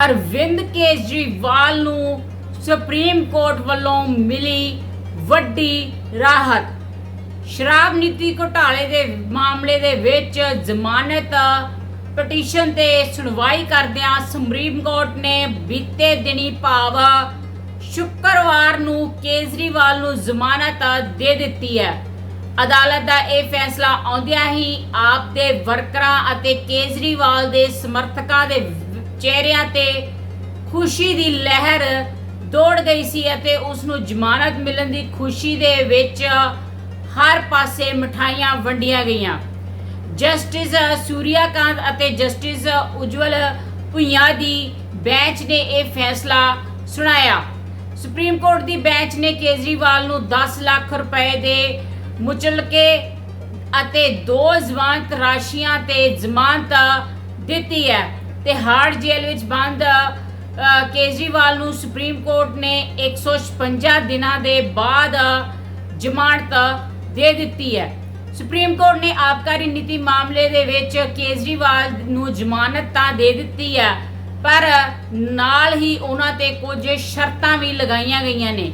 ਅਰਵਿੰਦ ਕੇਜਰੀਵਾਲ ਨੂੰ supreme court ਵੱਲੋਂ ਮਿਲੀ ਵੱਡੀ ਰਾਹਤ। ਸ਼ਰਾਬ ਨੀਤੀ ਘੁਟਾਲੇ ਦੇ ਮਾਮਲੇ ਦੇ ਵਿੱਚ ਜ਼ਮਾਨਤ ਪਟੀਸ਼ਨ ਤੇ ਸੁਣਵਾਈ ਕਰਦਿਆਂ ਸੁਪਰੀਮ ਕੋਰਟ ਨੇ ਬੀਤੇ ਦਿਨੀ ਭਾਵ ਸ਼ੁੱਕਰਵਾਰ ਨੂੰ ਕੇਜਰੀਵਾਲ ਨੂੰ ਜ਼ਮਾਨਤ ਦੇ ਦਿੱਤੀ ਹੈ। ਅਦਾਲਤ ਦਾ ਇਹ ਫੈਸਲਾ ਆਉਂਦਿਆਂ ਹੀ ਆਪ ਦੇ ਵਰਕਰਾਂ ਅਤੇ ਕੇਜਰੀਵਾਲ ਦੇ ਸਮਰਥਕਾਂ ਦੇ ਚਿਹਰਿਆਂ ਤੇ ਖੁਸ਼ੀ ਦੀ ਲਹਿਰ ਦੌੜ ਗਈ ਸੀ ਅਤੇ ਉਸ ਨੂੰ ਜ਼ਮਾਨਤ ਮਿਲਣ ਦੀ ਖੁਸ਼ੀ ਦੇ ਵਿੱਚ ਹਰ ਪਾਸੇ ਮਠਾਈਆਂ ਵੰਡੀਆਂ ਗਈਆਂ ਜਸਟਿਸ ਸੂਰਿਆਕਾਂਤ ਅਤੇ ਜਸਟਿਸ ਉਜਵਲ ਭੁਈਆ ਦੀ ਬੈਂਚ ਨੇ ਇਹ ਫੈਸਲਾ ਸੁਣਾਇਆ ਸੁਪਰੀਮ ਕੋਰਟ ਦੀ ਬੈਂਚ ਨੇ ਕੇਜਰੀਵਾਲ ਨੂੰ 10 ਲੱਖ ਰੁਪਏ ਦੇ ਮੁਚਲਕੇ ਅਤੇ ਦੋ ਜ਼ਮਾਨਤ ਰਾਸ਼ੀਆਂ ਤੇ ਜ਼ਮਾਨਤ ਦਿੱਤੀ ਹੈ ਤੇ ਹਾਰਡ ਜੇਲ੍ਹ ਵਿੱਚ ਬੰਦ ਕੇਜਰੀਵਾਲ ਨੂੰ ਸੁਪਰੀਮ ਕੋਰਟ ਨੇ 156 ਦਿਨਾਂ ਦੇ ਬਾਅਦ ਜ਼ਮਾਨਤ ਦੇ ਦਿੱਤੀ ਹੈ। ਸੁਪਰੀਮ ਕੋਰਟ ਨੇ ਆਬਕਾਰੀ ਨੀਤੀ ਮਾਮਲੇ ਦੇ ਵਿੱਚ ਕੇਜਰੀਵਾਲ ਨੂੰ ਜ਼ਮਾਨਤ ਤਾਂ ਦੇ ਦਿੱਤੀ ਹੈ, ਪਰ ਨਾਲ ਹੀ ਉਹਨਾਂ ਤੇ ਕੁਝ ਸ਼ਰਤਾਂ ਵੀ ਲਗਾਈਆਂ ਗਈਆਂ ਨੇ।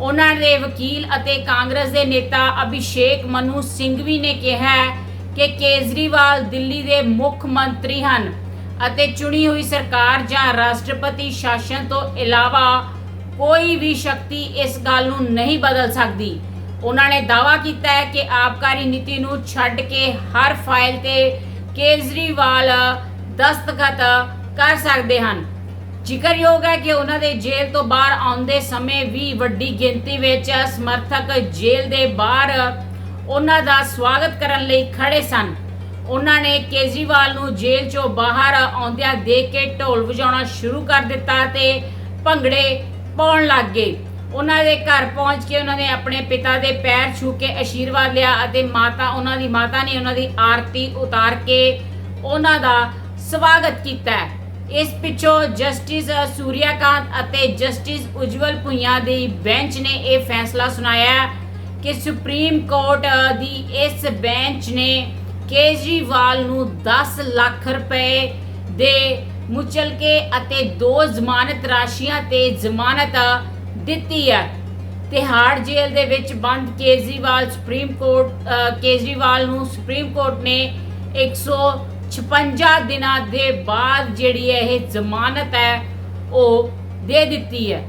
ਉਹਨਾਂ ਦੇ ਵਕੀਲ ਅਤੇ ਕਾਂਗਰਸ ਦੇ ਨੇਤਾ ਅਭਿਸ਼ੇਕ ਮਨੂ ਸਿੰਘ ਵੀ ਨੇ ਕਿਹਾ ਕਿ ਕੇਜਰੀਵਾਲ ਦਿੱਲੀ ਦੇ ਮੁੱਖ ਮੰਤਰੀ ਹਨ। ਅਤੇ ਚੁਣੀ ਹੋਈ ਸਰਕਾਰ ਜਾਂ ਰਾਸ਼ਟਰਪਤੀ ਸ਼ਾਸਨ ਤੋਂ ਇਲਾਵਾ ਕੋਈ ਵੀ ਸ਼ਕਤੀ ਇਸ ਗੱਲ ਨੂੰ ਨਹੀਂ ਬਦਲ ਸਕਦੀ। ਉਹਨਾਂ ਨੇ ਦਾਅਵਾ ਕੀਤਾ ਹੈ ਕਿ ਆਬਕਾਰੀ ਨੀਤੀ ਨੂੰ ਛੱਡ ਕੇ ਹਰ ਫਾਈਲ ਤੇ ਕੇਜਰੀਵਾਲ ਦਸਤਖਤ ਕਰ ਸਕਦੇ ਹਨ। ਜ਼ਿਕਰਯੋਗ ਹੈ ਕਿ ਉਹਨਾਂ ਦੇ ਜੇਲ੍ਹ ਤੋਂ ਬਾਹਰ ਆਉਂਦੇ ਸਮੇਂ ਵੀ ਵੱਡੀ ਗਿਣਤੀ ਵਿੱਚ ਸਮਰਥਕ ਜੇਲ੍ਹ ਦੇ ਬਾਹਰ ਉਹਨਾਂ ਦਾ ਸਵਾਗਤ ਕਰਨ ਲਈ ਖੜੇ ਸਨ। ਉਹਨਾਂ ਨੇ ਕੇਜਰੀਵਾਲ ਨੂੰ ਜੇਲ੍ਹ ਚੋਂ ਬਾਹਰ ਆਉਂਦਿਆਂ ਦੇਖ ਕੇ ਢੋਲ ਵਜਾਉਣਾ ਸ਼ੁਰੂ ਕਰ ਦਿੱਤਾ ਤੇ ਭੰਗੜੇ ਪਾਉਣ ਲੱਗ ਗਏ। ਉਹਨਾਂ ਦੇ ਘਰ ਪਹੁੰਚ ਕੇ ਉਹਨਾਂ ਨੇ ਆਪਣੇ ਪਿਤਾ ਦੇ ਪੈਰ ਛੂ ਕੇ ਆਸ਼ੀਰਵਾਦ ਲਿਆ ਅਤੇ ਮਾਤਾ, ਉਹਨਾਂ ਦੀ ਮਾਤਾ ਨੇ ਉਹਨਾਂ ਦੀ ਆਰਤੀ ਉਤਾਰ ਕੇ ਉਹਨਾਂ ਦਾ ਸਵਾਗਤ ਕੀਤਾ। ਇਸ ਪਿੱਛੋਂ ਜਸਟਿਸ ਸੂਰਿਆਕਾਂਤ ਅਤੇ ਜਸਟਿਸ ਉਜਵਲ ਭੁਈਆ ਦੀ ਬੈਂਚ ਨੇ ਇਹ ਫੈਸਲਾ ਸੁਣਾਇਆ ਕਿ ਸੁਪਰੀਮ ਕੋਰਟ ਦੀ ਇਸ ਬੈਂਚ ਨੇ ਕੇਜਰੀਵਾਲ ਨੂੰ 10 ਲੱਖ ਰੁਪਏ ਦੇ ਮੁਚਲਕੇ ਅਤੇ ਦੋ ਜ਼ਮਾਨਤ ਰਾਸ਼ੀਆਂ ਤੇ ਜ਼ਮਾਨਤ ਦਿੱਤੀ ਹੈ। ਤਿਹਾੜ ਜੇਲ੍ਹ ਦੇ ਵਿੱਚ ਬੰਦ ਕੇਜਰੀਵਾਲ ਸੁਪਰੀਮ ਕੋਰਟ ਕੇਜਰੀਵਾਲ ਨੂੰ ਸੁਪਰੀਮ ਕੋਰਟ ਨੇ 156 ਦਿਨਾਂ ਦੇ ਬਾਅਦ ਜਿਹੜੀ ਇਹ ਜ਼ਮਾਨਤ ਹੈ, ਉਹ ਦੇ ਦਿੱਤੀ ਹੈ।